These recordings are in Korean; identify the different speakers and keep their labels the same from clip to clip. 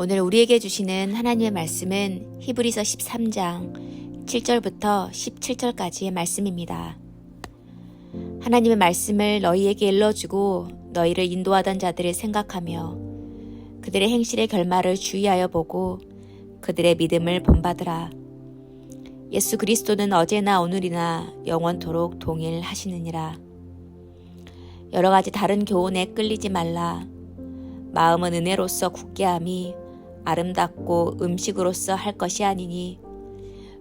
Speaker 1: 오늘 우리에게 주시는 하나님의 말씀은 히브리서 13장 7절부터 17절까지의 말씀입니다. 하나님의 말씀을 너희에게 일러주고 너희를 인도하던 자들을 생각하며 그들의 행실의 결말을 주의하여 보고 그들의 믿음을 본받으라. 예수 그리스도는 어제나 오늘이나 영원토록 동일하시느니라. 여러 가지 다른 교훈에 끌리지 말라. 마음은 은혜로서 굳게 함이 아름답고 음식으로서 할 것이 아니니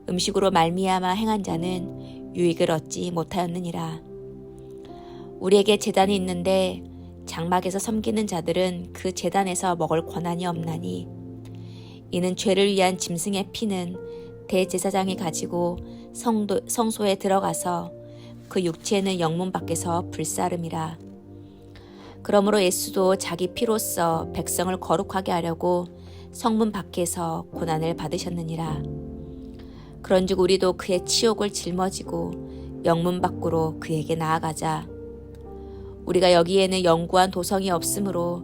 Speaker 1: 음식으로 말미암아 행한 자는 유익을 얻지 못하였느니라. 우리에게 재단이 있는데 장막에서 섬기는 자들은 그 재단에서 먹을 권한이 없나니 이는 죄를 위한 짐승의 피는 대제사장이 가지고 성도, 성소에 들어가서 그 육체는 영문 밖에서 불사름이라. 그러므로 예수도 자기 피로써 백성을 거룩하게 하려고 성문 밖에서 고난을 받으셨느니라. 그런즉 우리도 그의 치욕을 짊어지고 영문 밖으로 그에게 나아가자. 우리가 여기에는 영구한 도성이 없으므로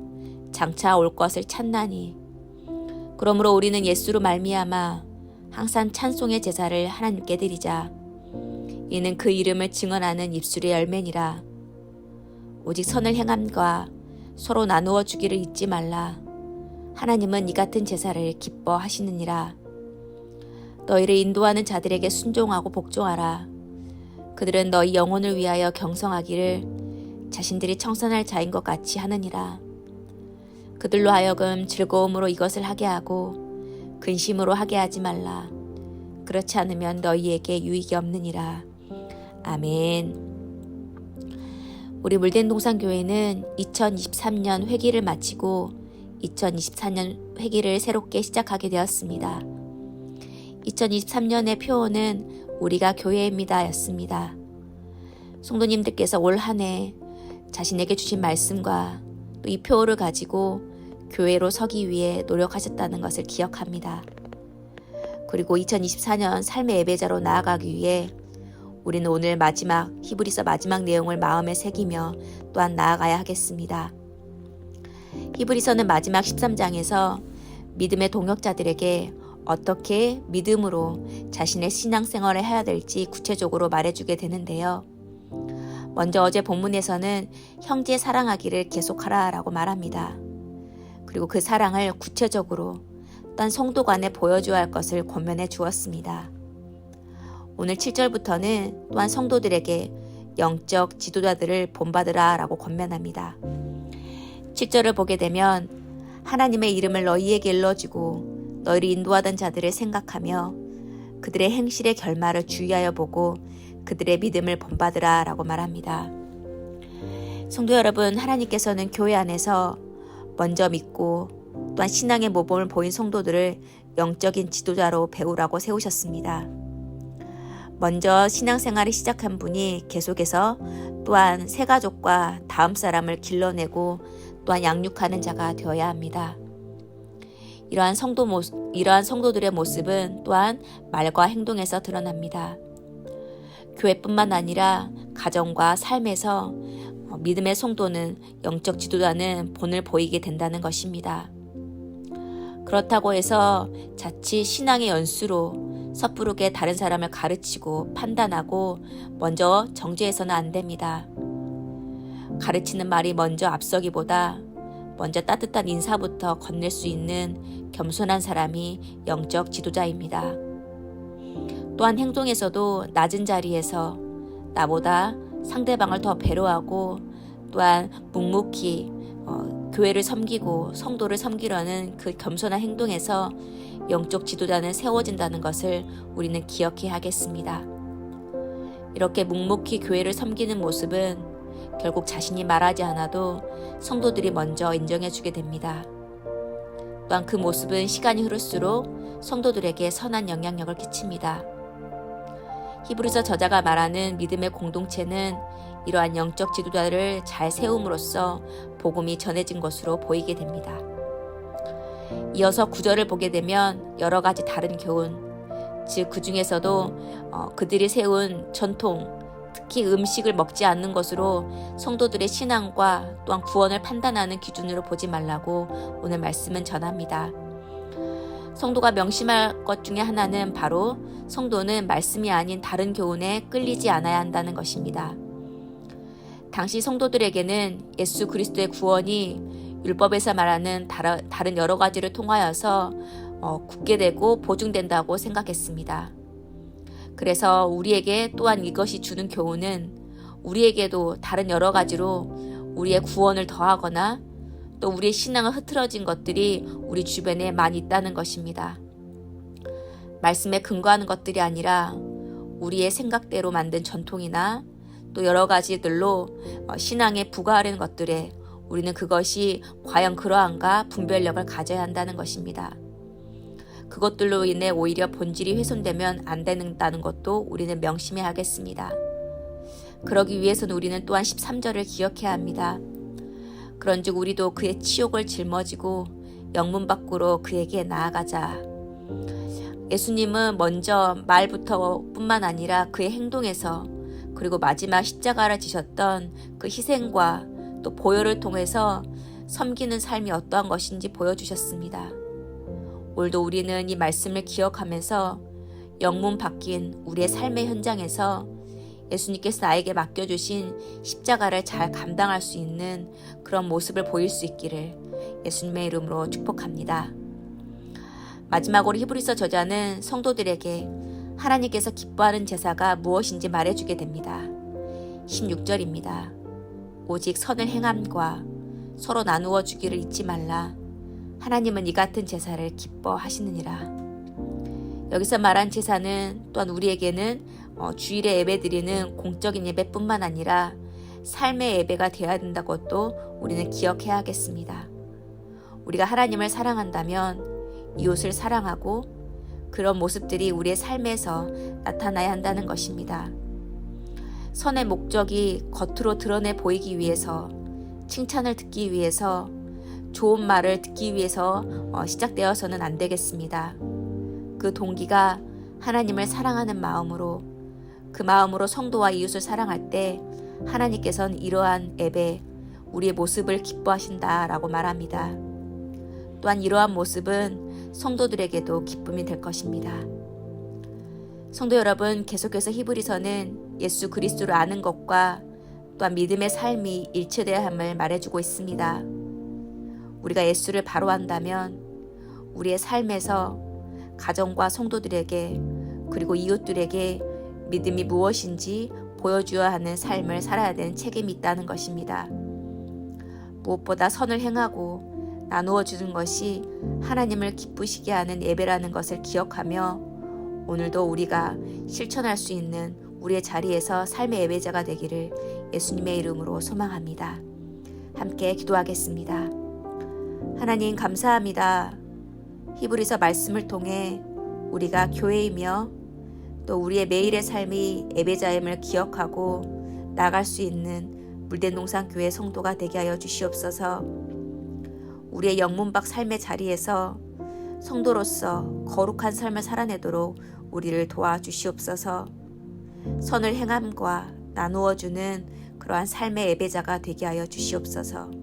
Speaker 1: 장차 올 것을 찾나니. 그러므로 우리는 예수로 말미암아 항상 찬송의 제사를 하나님께 드리자. 이는 그 이름을 증언하는 입술의 열매니라. 오직 선을 행함과 서로 나누어 주기를 잊지 말라. 하나님은 이 같은 제사를 기뻐하시느니라. 너희를 인도하는 자들에게 순종하고 복종하라. 그들은 너희 영혼을 위하여 경성하기를 자신들이 청산할 자인 것 같이 하느니라. 그들로 하여금 즐거움으로 이것을 하게 하고 근심으로 하게 하지 말라. 그렇지 않으면 너희에게 유익이 없느니라. 아멘. 우리 물된 동산 교회는 2023년 회기를 마치고 2024년 회기를 새롭게 시작하게 되었습니다. 2023년의 표어는 우리가 교회입니다 였습니다. 성도님들께서 올 한 해 자신에게 주신 말씀과 또 이 표어를 가지고 교회로 서기 위해 노력하셨다는 것을 기억합니다. 그리고 2024년 삶의 예배자로 나아가기 위해 우리는 오늘 마지막 히브리서 마지막 내용을 마음에 새기며 또한 나아가야 하겠습니다. 히브리서는 마지막 13장에서 믿음의 동역자들에게 어떻게 믿음으로 자신의 신앙생활을 해야 될지 구체적으로 말해주게 되는데요. 먼저 어제 본문에서는 형제 사랑하기를 계속하라 라고 말합니다. 그리고 그 사랑을 구체적으로 딴 성도 간에 보여줘야 할 것을 권면해 주었습니다. 오늘 7절부터는 또한 성도들에게 영적 지도자들을 본받으라 라고 권면합니다. 7절을 보게 되면 하나님의 이름을 너희에게 일러주고 너희를 인도하던 자들을 생각하며 그들의 행실의 결말을 주의하여 보고 그들의 믿음을 본받으라 라고 말합니다. 성도 여러분, 하나님께서는 교회 안에서 먼저 믿고 또한 신앙의 모범을 보인 성도들을 영적인 지도자로 배우라고 세우셨습니다. 먼저 신앙생활을 시작한 분이 계속해서 또한 새 가족과 다음 사람을 길러내고 또한 양육하는 자가 되어야 합니다. 이러한 성도 모습, 이러한 성도들의 모습은 또한 말과 행동에서 드러납니다. 교회뿐만 아니라 가정과 삶에서 믿음의 성도는 영적 지도자는 본을 보이게 된다는 것입니다. 그렇다고 해서 자칫 신앙의 연수로 섣부르게 다른 사람을 가르치고 판단하고 먼저 정죄해서는 안 됩니다. 가르치는 말이 먼저 앞서기보다 먼저 따뜻한 인사부터 건넬 수 있는 겸손한 사람이 영적 지도자입니다. 또한 행동에서도 낮은 자리에서 나보다 상대방을 더 배려하고 또한 묵묵히 어, 교회를 섬기고 성도를 섬기려는 그 겸손한 행동에서 영적 지도자는 세워진다는 것을 우리는 기억해야 하겠습니다. 이렇게 묵묵히 교회를 섬기는 모습은 결국 자신이 말하지 않아도 성도들이 먼저 인정해주게 됩니다. 또한 그 모습은 시간이 흐를수록 성도들에게 선한 영향력을 끼칩니다. 히브리서 저자가 말하는 믿음의 공동체는 이러한 영적 지도자를 잘 세움으로써 복음이 전해진 것으로 보이게 됩니다. 이어서 구절을 보게 되면 여러 가지 다른 교훈, 즉 그 중에서도 어, 그들이 세운 전통, 특히 음식을 먹지 않는 것으로 성도들의 신앙과 또한 구원을 판단하는 기준으로 보지 말라고 오늘 말씀은 전합니다. 성도가 명심할 것 중에 하나는 바로 성도는 말씀이 아닌 다른 교훈에 끌리지 않아야 한다는 것입니다. 당시 성도들에게는 예수 그리스도의 구원이 율법에서 말하는 다른 여러 가지를 통하여서 어, 굳게 되고 보증된다고 생각했습니다. 그래서 우리에게 또한 이것이 주는 교훈은 우리에게도 다른 여러 가지로 우리의 구원을 더하거나 또 우리의 신앙을 흐트러진 것들이 우리 주변에 많이 있다는 것입니다. 말씀에 근거하는 것들이 아니라 우리의 생각대로 만든 전통이나 또 여러 가지들로 어, 신앙에 부과하려는 것들에 우리는 그것이 과연 그러한가 분별력을 가져야 한다는 것입니다. 그것들로 인해 오히려 본질이 훼손되면 안 된다는 것도 우리는 명심해야 하겠습니다. 그러기 위해서는 우리는 또한 13절을 기억해야 합니다. 그런즉 우리도 그의 치욕을 짊어지고 영문 밖으로 그에게 나아가자. 예수님은 먼저 말부터 뿐만 아니라 그의 행동에서 그리고 마지막 십자가를 지셨던 그 희생과 또 보혈을 통해서 섬기는 삶이 어떠한 것인지 보여주셨습니다. 오늘도 우리는 이 말씀을 기억하면서 영문 바뀐 우리의 삶의 현장에서 예수님께서 나에게 맡겨주신 십자가를 잘 감당할 수 있는 그런 모습을 보일 수 있기를 예수님의 이름으로 축복합니다. 마지막으로 히브리서 저자는 성도들에게 하나님께서 기뻐하는 제사가 무엇인지 말해주게 됩니다. 16절입니다. 오직 선을 행함과 서로 나누어 주기를 잊지 말라. 하나님은 이 같은 제사를 기뻐하시느니라. 여기서 말한 제사는 또한 우리에게는 어, 주일에 예배드리는 공적인 예배뿐만 아니라 삶의 예배가 되어야 된다고 또 우리는 기억해야 하겠습니다. 우리가 하나님을 사랑한다면 이웃을 사랑하고 그런 모습들이 우리의 삶에서 나타나야 한다는 것입니다. 선의 목적이 겉으로 드러내 보이기 위해서 칭찬을 듣기 위해서 좋은 말을 듣기 위해서 어, 시작되어서는 안 되겠습니다. 그 동기가 하나님을 사랑하는 마음으로 그 마음으로 성도와 이웃을 사랑할 때 하나님께서는 이러한 앱에 우리의 모습을 기뻐하신다라고 말합니다. 또한 이러한 모습은 성도들에게도 기쁨이 될 것입니다. 성도 여러분, 계속해서 히브리서는 예수 그리스도를 아는 것과 또한 믿음의 삶이 일치되어야 함을 말해주고 있습니다. 우리가 예수를 바로 한다면 우리의 삶에서 가정과 성도들에게 그리고 이웃들에게 믿음이 무엇인지 보여주어야 하는 삶을 살아야 되는 책임이 있다는 것입니다. 무엇보다 선을 행하고 나누어 주는 것이 하나님을 기쁘시게 하는 예배라는 것을 기억하며 오늘도 우리가 실천할 수 있는 우리의 자리에서 삶의 예배자가 되기를 예수님의 이름으로 소망합니다. 함께 기도하겠습니다. 하나님 감사합니다. 히브리서 말씀을 통해 우리가 교회이며 또 우리의 매일의 삶이 예배자임을 기억하고 나갈 수 있는 물대농산 교회 성도가 되게 하여 주시옵소서. 우리의 영문박 삶의 자리에서 성도로서 거룩한 삶을 살아내도록 우리를 도와주시옵소서. 선을 행함과 나누어 주는 그러한 삶의 예배자가 되게 하여 주시옵소서.